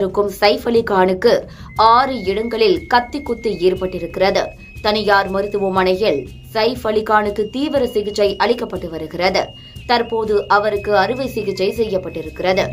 இருக்கும் சைஃப் அலி கானுக்கு ஆறு இடங்களில் கத்தி குத்து ஏற்பட்டிருக்கிறது. தனியார் மருத்துவமனையில் சைஃப் அலிகானுக்கு தீவிர சிகிச்சை அளிக்கப்பட்டு வருகிறது. தற்போது அவருக்கு அறுவை சிகிச்சை செய்யப்பட்டிருக்கிறது.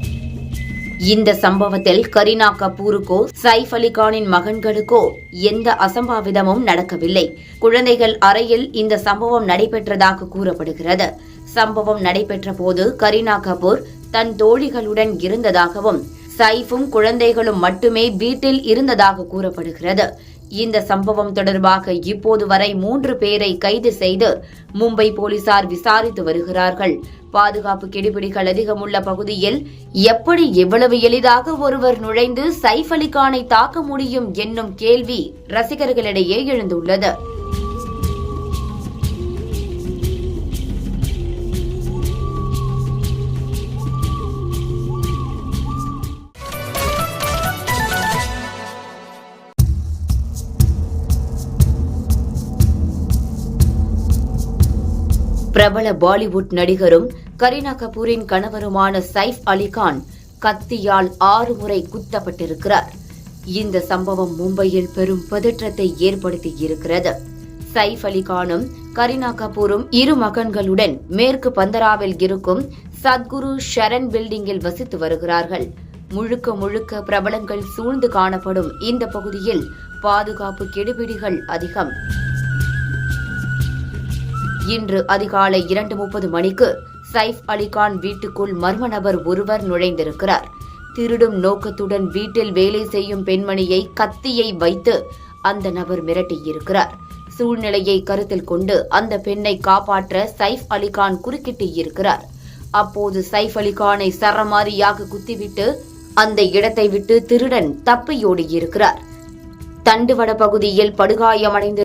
இந்த சம்பவத்தில் கரீனா கபூருக்கோ சைஃப் அலிகானின் மகன்களுக்கோ எந்த அசம்பாவிதமும் நடக்கவில்லை. குழந்தைகள் அறையில் இந்த சம்பவம் நடைபெற்றதாக கூறப்படுகிறது. சம்பவம் நடைபெற்ற போது கரீனா கபூர் தன் தோழிகளுடன் இருந்ததாகவும் சைஃபும் குழந்தைகளும் மட்டுமே வீட்டில் இருந்ததாக கூறப்படுகிறது. இந்த சம்பவம் தொடர்பாக இப்போது வரை மூன்று பேரை கைது செய்து மும்பை போலீசார் விசாரித்து வருகிறார்கள். பாதுகாப்பு கெடுபிடிகள் அதிகமுள்ள பகுதியில் எப்படி எவ்வளவு எளிதாக ஒருவர் நுழைந்து சைஃப் அலிகானை தாக்க முடியும் என்னும் கேள்வி ரசிகர்களிடையே எழுந்துள்ளது. பிரபல பாலிவுட் நடிகரும் கரீனா கபூரின் கணவருமான சைஃப் அலிகான் கத்தியால் ஆறு முறை குத்தப்பட்டிருக்கிறார். இந்த சம்பவம் மும்பையில் பெரும் பதற்றத்தை ஏற்படுத்தி இருக்கிறது. சைஃப் அலிகானும் கரீனா கபூரும் இரு மகன்களுடன் மேற்கு பந்தராவில் இருக்கும் சத்குரு ஷரண் பில்டிங்கில் வசித்து வருகிறார்கள். முழுக்க முழுக்க பிரபலங்கள் சூழ்ந்து காணப்படும் இந்த பகுதியில் பாதுகாப்பு கெடுபிடிகள் அதிகம். இன்று அதிகாலை இரண்டு முப்பது மணிக்கு சைஃப் அலிகான் வீட்டுக்குள் மர்ம நபர் ஒருவர் நுழைந்திருக்கிறார். திருடும் நோக்கத்துடன் வீட்டில் வேலை செய்யும் பெண்மணியை கத்தியை வைத்து அந்த நபர் மிரட்டியிருக்கிறார். சூழ்நிலையை கருத்தில் கொண்டு அந்த பெண்ணை காப்பாற்ற சைஃப் அலிகான் குறுக்கிட்டு இருக்கிறார் அப்போது சைஃப் அலிகானை சரமாரியாக குத்திவிட்டு அந்த இடத்தை விட்டு திருடன் தப்பியோடியிருக்கிறார். தண்டுவட பகுதியில் படுகாயமடைந்து